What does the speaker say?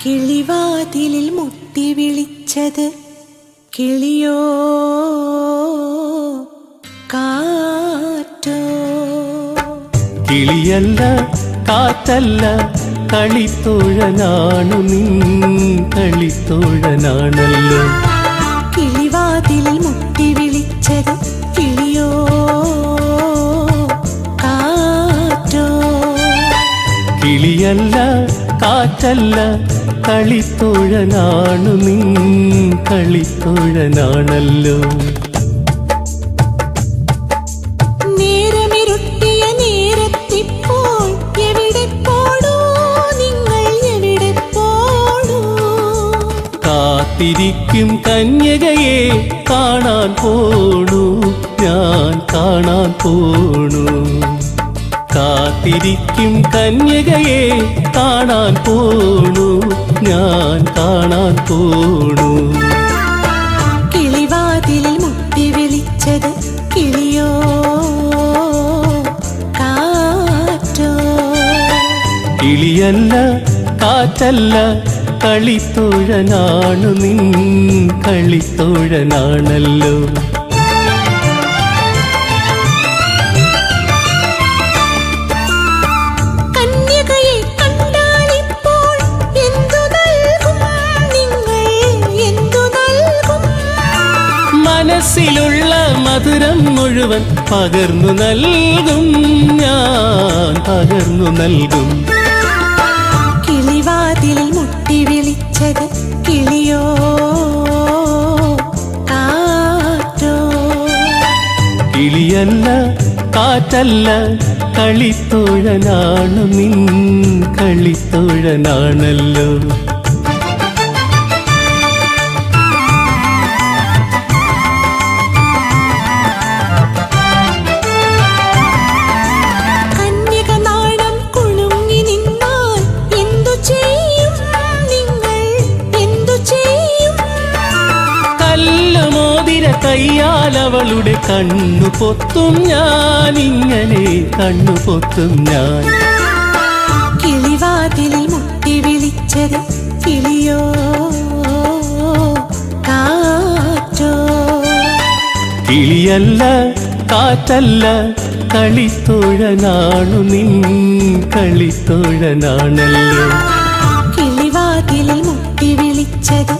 കിളിവാതിലിൽ മുത്തി വിളിച്ചത് കിളിയോ കാറ്റോ? കിളിയല്ല കാറ്റല്ല കളിത്തോഴനാണു നീ കളിത്തോഴനാണല്ലോ കിളിവാതിലിൽ മുത്തി വിളിച്ചത് കിളിയോ? കിളിയല്ല കാറ്റല്ല കളിത്തോഴനാണു നിൻ കളിത്തോഴനാണല്ലോ ും. കാത്തിരിക്കും കന്യകയെ കാണാൻ പോണു ഞാൻ കാണാൻ പോണു. കാത്തിരിക്കും കന്യകയെ കാണാൻ പോണു. ഞാൻ കാണാൻ പോണു. കിളിവാതിലിൽ മുട്ടി വിളിച്ചത് കിളിയോ? കാറ്റോ? കിളിയല്ല കാറ്റല്ല കളിത്തോഴനാണു നിൻ കളിത്തോഴനാണല്ലോ. മനസ്സിലുള്ള മധുരം മുഴുവൻ പകർന്നു നൽകും ഞാൻ പകർന്നു നൽകും. കിളിവാതിൽ മുട്ടി വിളിച്ചത് കിളിയോ? കാറ്റോ? കിളിയല്ല കാറ്റല്ല കളിത്തോഴനാണ് നിൻ കളിത്തോഴനാണല്ലോ. അവളുടെ കണ്ണു പൊത്തും ഞാൻ ഇങ്ങനെ കണ്ണു പൊത്തും ഞാൻ. കിളിവാതിലിൽ മുട്ടി വിളിച്ചത് കിളിയോ? കാറ്റോ? കിളിയല്ല കാറ്റല്ല കളിത്തോഴനാണു നിൻ കളിത്തോഴനാണല്ലോ. കിളിവാതിലിൽ മുട്ടി വിളിച്ചത്